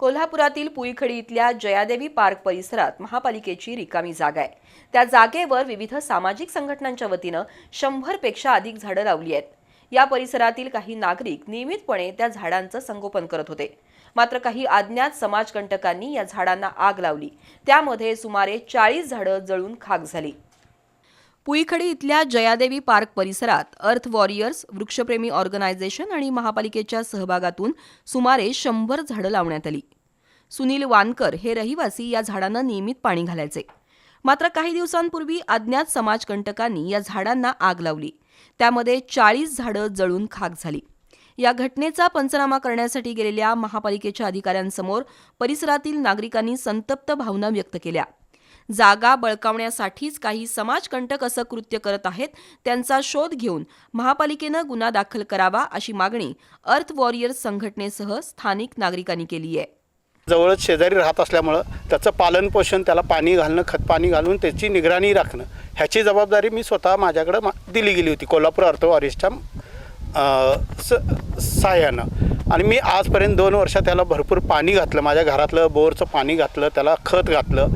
कोल्हापुरातील पुईखडी इथल्या जयादेवी पार्क परिसरात महापालिकेची रिकामी जागा आहे. त्या जागेवर विविध सामाजिक संघटनांच्या वतीनं शंभरपेक्षा अधिक झाडं लावली आहेत. या परिसरातील काही नागरिक नियमितपणे त्या झाडांचं संगोपन करत होते. मात्र काही अज्ञात समाजकंटकांनी या झाडांना आग लावली. त्यामध्ये सुमारे चाळीस झाडं जळून खाक झाली. पुईखडी इथल्या जयादेवी पार्क परिसरात अर्थ वॉरियर्स वृक्षप्रेमी ऑर्गनायझेशन आणि महापालिकेच्या सहभागातून सुमारे शंभर झाडं लावण्यात आली. सुनील वानकर हे रहिवासी या झाडांना नियमित पाणी घालायचे. मात्र काही दिवसांपूर्वी अज्ञात समाजकंटकांनी या झाडांना आग लावली. त्यामध्ये चाळीस झाडं जळून खाक झाली. या घटनेचा पंचनामा करण्यासाठी गेलेल्या महापालिकेच्या अधिकाऱ्यांसमोर परिसरातील नागरिकांनी संतप्त भावना व्यक्त केल्या. जागा बळकावण्यासाठीच काही समाजकंटक असं कृत्य करत आहेत त्यांचा शोध घेऊन महापालिकेनं गुन्हा दाखल करावा अशी मागणी अर्थ वॉरियर्स संघटनेसह स्थानिक नागरिकांनी केली आहे. जवळच शेजारी राहत असल्यामुळं त्याचं पालनपोषण त्याला पाणी घालणं खतपाणी घालून त्याची निगराणी राखणं ह्याची जबाबदारी मी स्वतः माझ्याकडं मा दिली गेली होती कोल्हापूर अर्थ स सहाय्यानं. आणि मी आजपर्यंत दोन वर्षात त्याला भरपूर पाणी घातलं माझ्या घरातलं बोरचं पाणी घातलं त्याला खत घातलं.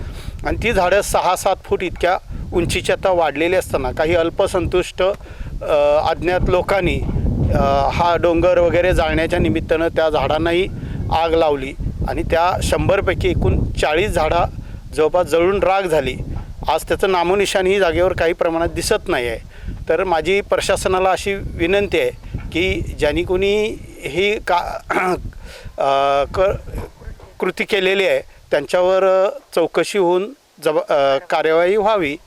आणि ती झाडं सहा सात फूट इतक्या उंचीच्या आता वाढलेली असताना काही अल्पसंतुष्ट अज्ञात लोकांनी हा डोंगर वगैरे जाळण्याच्या निमित्तानं त्या झाडांनाही आग लावली आणि त्या शंभरपैकी एकूण चाळीस झाडा जवळपास जळून राग झाली. आज त्याचं नामोनिशाण ही जागेवर काही प्रमाणात दिसत नाही आहे. तर माझी प्रशासनाला अशी विनंती आहे की ज्यांनी कोणी ही का क कृती केलेली आहे त्यांच्यावर चौकशी होऊन जब कार्यवाही व्हावी.